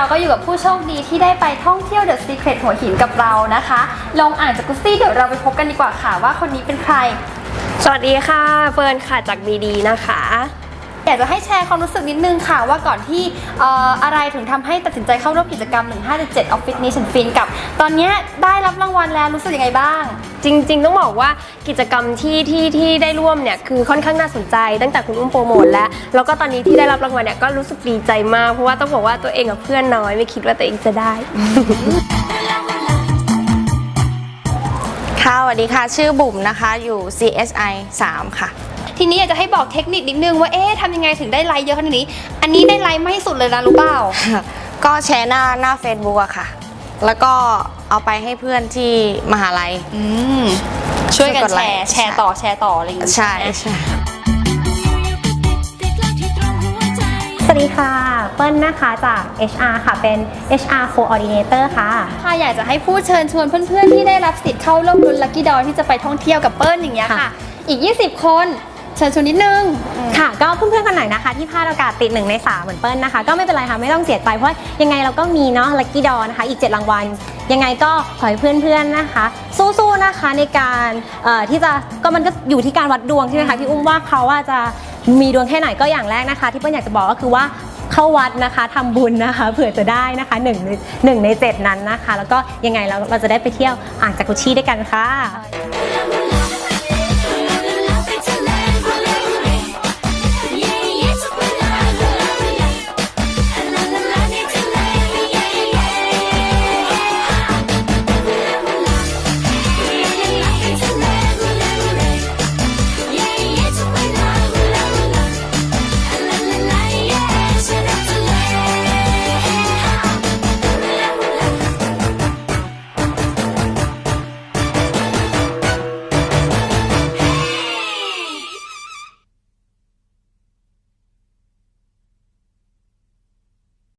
ราก็อยู่กับผู้โชคดีที่ได้ไปท่องเที่ยวเดอะซีเครตหัวหินกับเรานะคะ ลองอ่านจากกุซี่เดี๋ยวเราไปพบกันดีกว่าค่ะว่าคนนี้เป็นใคร สวัสดีค่ะเฟิร์นค่ะจากบีดีนะคะ อยากจะให้แชร์ความรู้สึกนิดนึงค่ะ ว่าก่อนที่เอ่ออะไรถึงทำให้ตัดสินใจเข้าร่วมกิจกรรม 1577 Office Nation Fin กับ ตอนเนี้ยได้รับรางวัลแล้วรู้สึกยังไงบ้าง จริงๆ ต้องบอกว่ากิจกรรมที่ที่ที่ได้ร่วมเนี่ยคือค่อนข้างน่าสนใจ ตั้งแต่คุณอุ้มโปรโมทแล้ว แล้วก็ตอนนี้ที่ได้รับรางวัลเนี่ยก็รู้สึกดีใจมากเพราะว่าต้องบอกว่าตัวเองกับเพื่อนน้อยไม่คิดว่าตัวเองจะได้ วัสดีค่ะ ชื่อบุ๋มนะคะอยู่ CSI 3 ค่ะ ทีนี้อยากจะให้บอกเทคนิคนิดนึงว่าเอ๊ะทำยังไงถึงได้ไลค์เยอะขนาดนี้ อันนี้ได้ไลค์ไม่สุดเลยนะรู้เปล่า ก็แชร์หน้าหน้า Facebook อะค่ะ แล้วก็เอาไปให้เพื่อนที่มหาลัย อืมช่วยกันช่วยกดแชไลค์ร์แชร์ต่อแชร์ต่ออะไรอย่างงี้ใช่ไหมใช่ วัสดีค่ะ เปิ้ลนะคะจาก HR ค่ะ เป็น HR Coordinator ค่ะ ค่ะอยากจะให้พูดเชิญชวนเพื่อนๆ ที่ได้รับสิทธิ์เข้าร่วมรุนลัคกี้ดอที่จะไปท่องเที่ยวกับเปิ้ลอย่างเงี้ยค่ะค่ะอีก 20 คนเชิญชวนนิดนึงอืมค่ะ ก็เพื่อนๆคนไหนนะคะ ที่พลาดโอกาสติดหนึ่งในสามเหมือนเปิ้ลนะคะ ก็ไม่เป็นไรค่ะ ไม่ต้องเสียใจเพราะยังไงเราก็มีเนาะลั c กี้ดอนะคะ อีก 7 รางวัล ยังไงก็ขอให้เพื่อนๆนะคะ สู้ๆนะคะในการเอ่อที่จะก็มันก็อยู่ที่การวัดดวงใช่ไหมคะพี่อุ้มว่าเขาว่าจะ มีดวงแค่ไหนก็อย่างแรกนะคะ ที่เปิ้ลอยากจะบอกก็คือว่าเข้าวัดนะคะทำบุญนะคะเผื่อจะได้นะคะหนึ่งในหนึ่งในเจ็ดนั้นนะคะ แล้วก็ยังไงเราเราจะได้ไปเที่ยวอ่างจากกุชิด้วยกันค่ะ